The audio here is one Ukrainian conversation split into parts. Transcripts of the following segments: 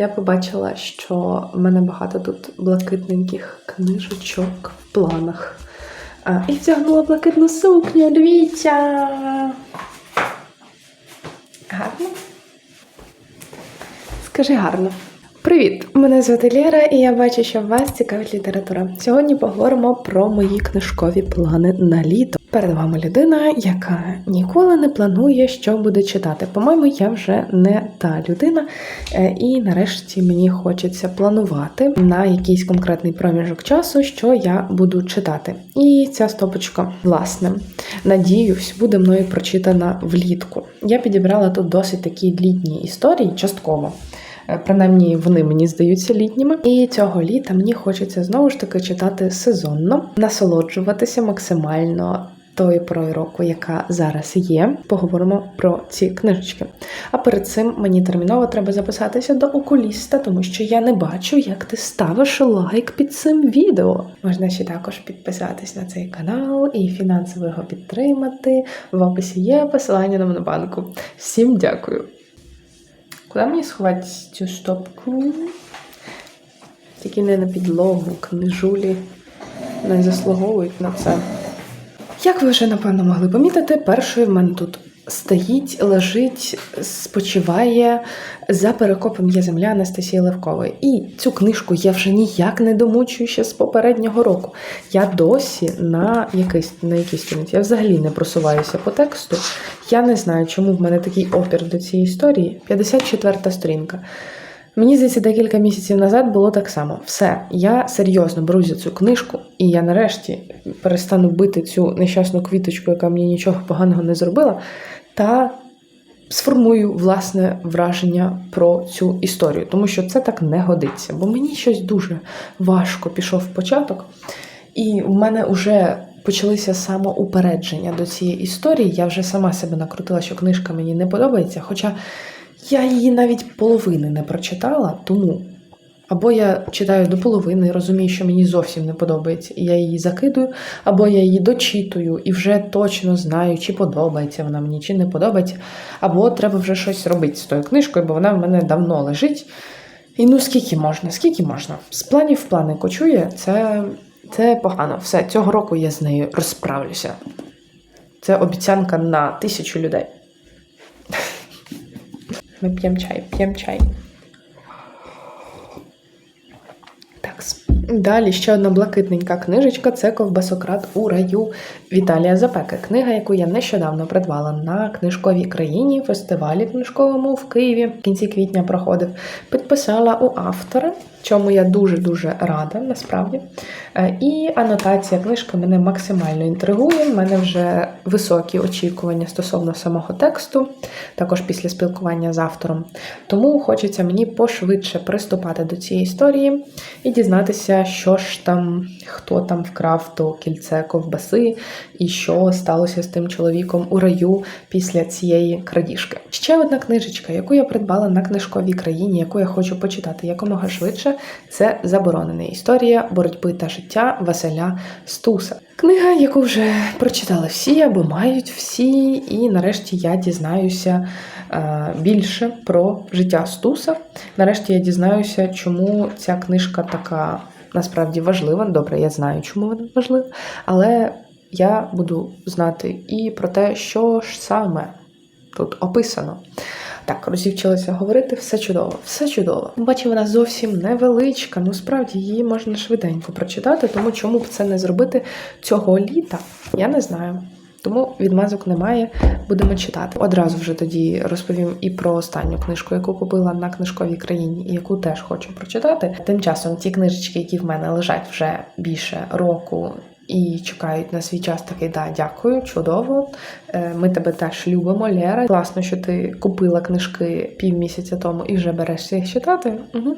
Я побачила, що в мене багато тут блакитненьких книжечок в планах. А, і втягнула блакитну сукню, дивіться. Гарно? Скажи гарно. Привіт! Мене звати Лєра, і я бачу, що вас цікавить література. Сьогодні поговоримо про мої книжкові плани на літо. Перед вами людина, яка ніколи не планує, що буде читати. По-моєму, я вже не та людина, Е, і нарешті мені хочеться планувати на якийсь конкретний проміжок часу, що я буду читати. І ця стопочка, власне, надіюсь, буде мною прочитана влітку. Я підібрала тут досить такі літні історії, частково. Е, Принаймні вони мені здаються літніми. І цього літа мені хочеться знову ж таки читати сезонно, насолоджуватися максимально тою порою року, яка зараз є. Поговоримо про ці книжечки. А перед цим мені терміново треба записатися до окуліста, тому що я не бачу, як ти ставиш лайк під цим відео. Можна ще також підписатись на цей канал і фінансово його підтримати. В описі є посилання на монобанку. Всім дякую. Куди мені сховати цю штопку? Тільки не на підлогу, книжулі не заслуговують на це. Як ви вже напевно могли помітити, першою в мене тут стоїть, лежить, спочиває за перекопом є земля Анастасії Левкової. І цю книжку я вже ніяк не домучую ще з попереднього року. Я досі на якийсь на якийсь сторінці. Я взагалі не просуваюся по тексту. Я не знаю, чому в мене такий опір до цієї історії. 54 сторінка. Мені здається, декілька місяців назад було так само. Все, я серйозно берусь за цю книжку, і я нарешті перестану бити цю нещасну квіточку, яка мені нічого поганого не зробила, та сформую власне враження про цю історію, тому що це так не годиться. Бо мені щось дуже важко пішов початок, і в мене вже почалися самоупередження до цієї історії. Я вже сама себе накрутила, що книжка мені не подобається. Хоча я її навіть половини не прочитала, тому або я читаю до половини розумію, що мені зовсім не подобається, і я її закидую, або я її дочитую і вже точно знаю, чи подобається вона мені, чи не подобається, або треба вже щось робити з тою книжкою, бо вона в мене давно лежить. І ну скільки можна, скільки можна? З планів в плани кочує, це, це погано. Все, цього року я з нею розправлюся. Це обіцянка на тисячу людей. Ми п'ємо чай, п'ємо чай. Так. Далі ще одна блакитненька книжечка це Ковбасократ у раю Віталія Запеки. Книга, яку я нещодавно придбала на книжковій країні, фестивалі книжковому в Києві. В кінці квітня проходив. Підписала у автора, чому я дуже-дуже рада, насправді. Е, І анотація книжки мене максимально інтригує. У мене вже високі очікування стосовно самого тексту, також після спілкування з автором. Тому хочеться мені пошвидше приступати до цієї історії і дізнатися, що ж там, хто там вкрав то кільце ковбаси, і що сталося з тим чоловіком у раю після цієї крадіжки. Ще одна книжечка, яку я придбала на книжковій країні, яку я хочу почитати якомога швидше, це заборонена історія боротьби та життя Василя Стуса. Книга, яку вже прочитали всі або мають всі, і нарешті я дізнаюся більше про життя Стуса. Нарешті я дізнаюся, чому ця книжка така насправді важлива. Добре, я знаю, чому вона важлива, але я буду знати і про те, що ж саме тут описано. Так, розівчилася говорити, все чудово, все чудово. Бачу, вона зовсім невеличка. Ну справді її можна швиденько прочитати, тому чому б це не зробити цього літа, я не знаю. Тому відмазок немає, будемо читати. Одразу вже тоді розповім і про останню книжку, яку купила на книжковій країні, і яку теж хочу прочитати. Тим часом ті книжечки, які в мене лежать вже більше року. І чекають на свій час такий, да, дякую, чудово. Е, Ми тебе теж любимо, Лера. Класно, що ти купила книжки півмісяця тому і вже берешся їх читати. Угу.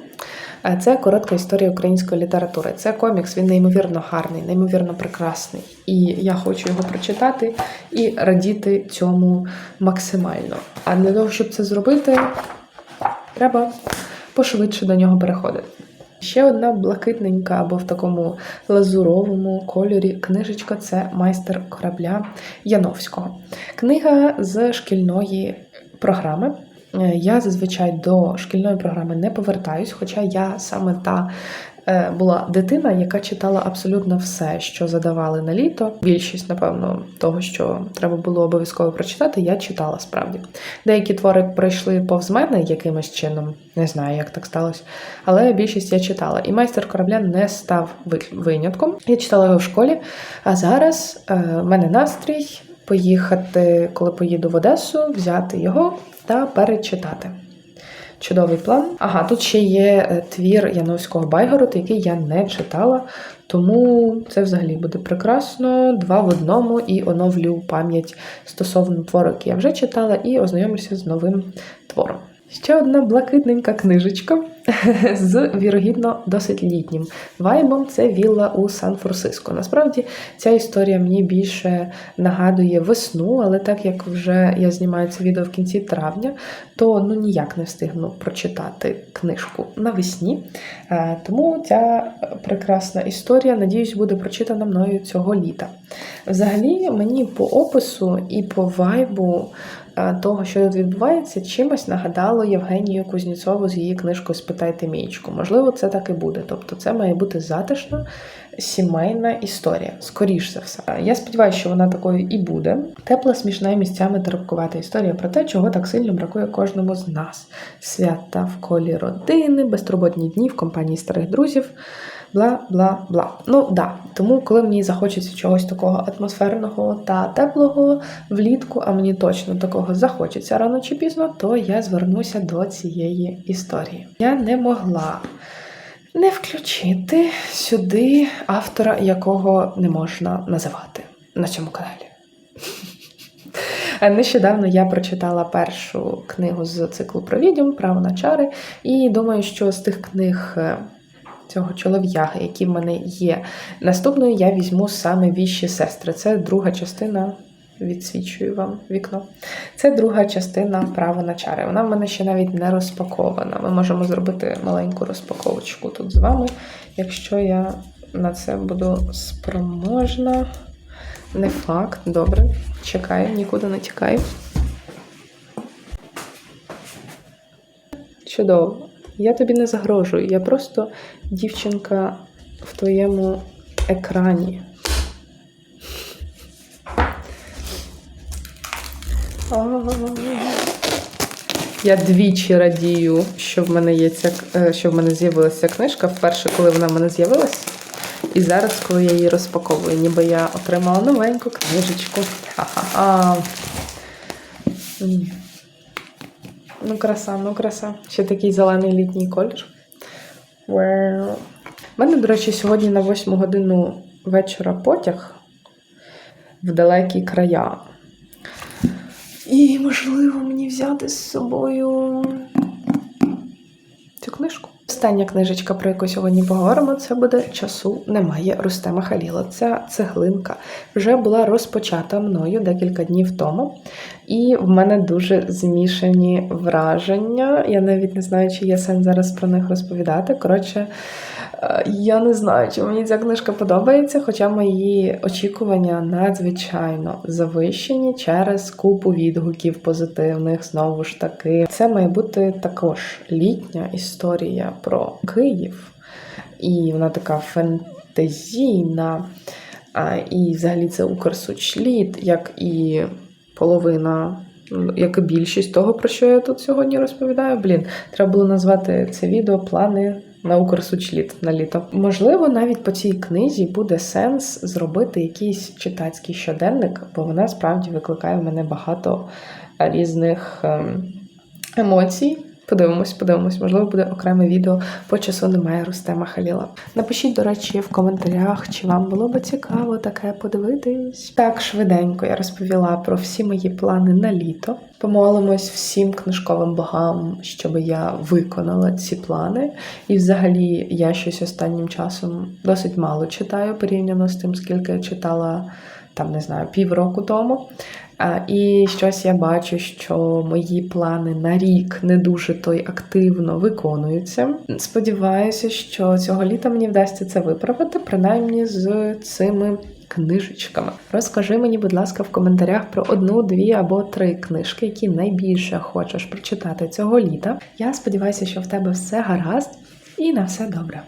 Це коротка історія української літератури. Це комікс, він неймовірно гарний, неймовірно прекрасний. І я хочу його прочитати і радіти цьому максимально. А для того, щоб це зробити, треба пошвидше до нього переходити. Ще одна блакитненька або в такому лазуровому кольорі книжечка це майстер корабля Яновського. Книга з шкільної програми. Е, Я зазвичай до шкільної програми не повертаюсь, хоча я саме та е, була дитина, яка читала абсолютно все, що задавали на літо. Більшість, напевно, того, що треба було обов'язково прочитати, я читала справді. Деякі твори пройшли повз мене якимось чином, не знаю, як так сталося, але більшість я читала. І майстер корабля не став ви- винятком. Я читала його в школі, а зараз е, в мене настрій поїхати, коли поїду в Одесу, взяти його та перечитати. Чудовий план. Ага, тут ще є е, твір Яновського Байгород, який я не читала, тому це взагалі буде прекрасно. Два в одному і оновлю пам'ять стосовно твору, який я вже читала, і ознайомлюся з новим твором. Ще одна блакитненька книжечка з вірогідно досить літнім вайбом. Це вілла у Сан-Франциско. Насправді ця історія мені більше нагадує весну, але так як вже я знімаю це відео в кінці травня, то ну ніяк не встигну прочитати книжку навесні. Е, Тому ця прекрасна історія, надіюсь, буде прочитана мною цього літа. Взагалі, мені по опису і по вайбу того, що тут відбувається, чимось нагадало Євгенію Кузнєцову з її книжкою Спитайте мієчку. Можливо, це так і буде. Тобто, це має бути затишна сімейна історія, скоріш за все. Я сподіваюся, що вона такою і буде. Тепла, смішна і місцями терпкувата історія про те, чого так сильно бракує кожному з нас: свята в колі родини, безтурботні дні в компанії старих друзів. Бла бла бла. Ну да. Тому, коли мені захочеться чогось такого атмосферного та теплого влітку, а мені точно такого захочеться рано чи пізно, то я звернуся до цієї історії. Я не могла не включити сюди автора, якого не можна називати на цьому каналі. Нещодавно я прочитала першу книгу з циклу про відьом Право на чари, і думаю, що з тих книг е, цього чолов'яги, які в мене є, наступною я візьму саме віщі сестри. Це друга частина. Відсвічую вам вікно. Це друга частина право на чари. Вона в мене ще навіть не розпакована. Ми можемо зробити маленьку розпаковочку тут з вами, якщо я на це буду спроможна. Не факт, добре. Чекаю, нікуди не тікаю. Чудово. Я тобі не загрожую. Я просто дівчинка в твоєму екрані. Я двічі радію, що в мене є ця е, що в мене з'явилася книжка. Вперше, коли вона в мене з'явилась, і зараз, коли я її розпаковую, ніби я отримала новеньку книжечку. Ха-ха-ха. Ну, краса, ну краса. Ще такий зелений літній колір. Вау. У мене, до речі, сьогодні на 8 годину вечора потяг в далекі края. І, можливо, мені взяти з собою. Остання книжечка, про яку сьогодні поговоримо, це буде часу немає Рустема Халіла. Ця цеглинка вже була розпочата мною декілька днів тому, і в мене дуже змішані враження. Я навіть не знаю, чи є сенс зараз про них розповідати. Коротше, я не знаю, чи мені ця книжка подобається, хоча мої очікування надзвичайно завищені через купу відгуків позитивних. Знову ж таки, це має бути також літня історія про Київ, і вона така фентезійна. І взагалі це Укрсучліт, як і половина, як і більшість того, про що я тут сьогодні розповідаю. Блін, треба було назвати це відео плани на Укрсучліт на літо. Можливо, навіть по цій книзі буде сенс зробити якийсь читацький щоденник, бо вона справді викликає в мене багато різних ем, емоцій. Подивимось, подивимось, можливо, буде окреме відео по часу немає Рустема Халіла. Напишіть, до речі, в коментарях, чи вам було би цікаво таке подивитись. Так швиденько я розповіла про всі мої плани на літо. Помолимось всім книжковим богам, щоб я виконала ці плани. І взагалі я щось останнім часом досить мало читаю порівняно з тим, скільки я читала там, не знаю, півроку тому. І щось я бачу, що мої плани на рік не дуже то й активно виконуються. Сподіваюся, що цього літа мені вдасться це виправити, принаймні з цими книжечками. Розкажи мені, будь ласка, в коментарях про одну, дві або три книжки, які найбільше хочеш прочитати цього літа. Я сподіваюся, що в тебе все гаразд і на все добре.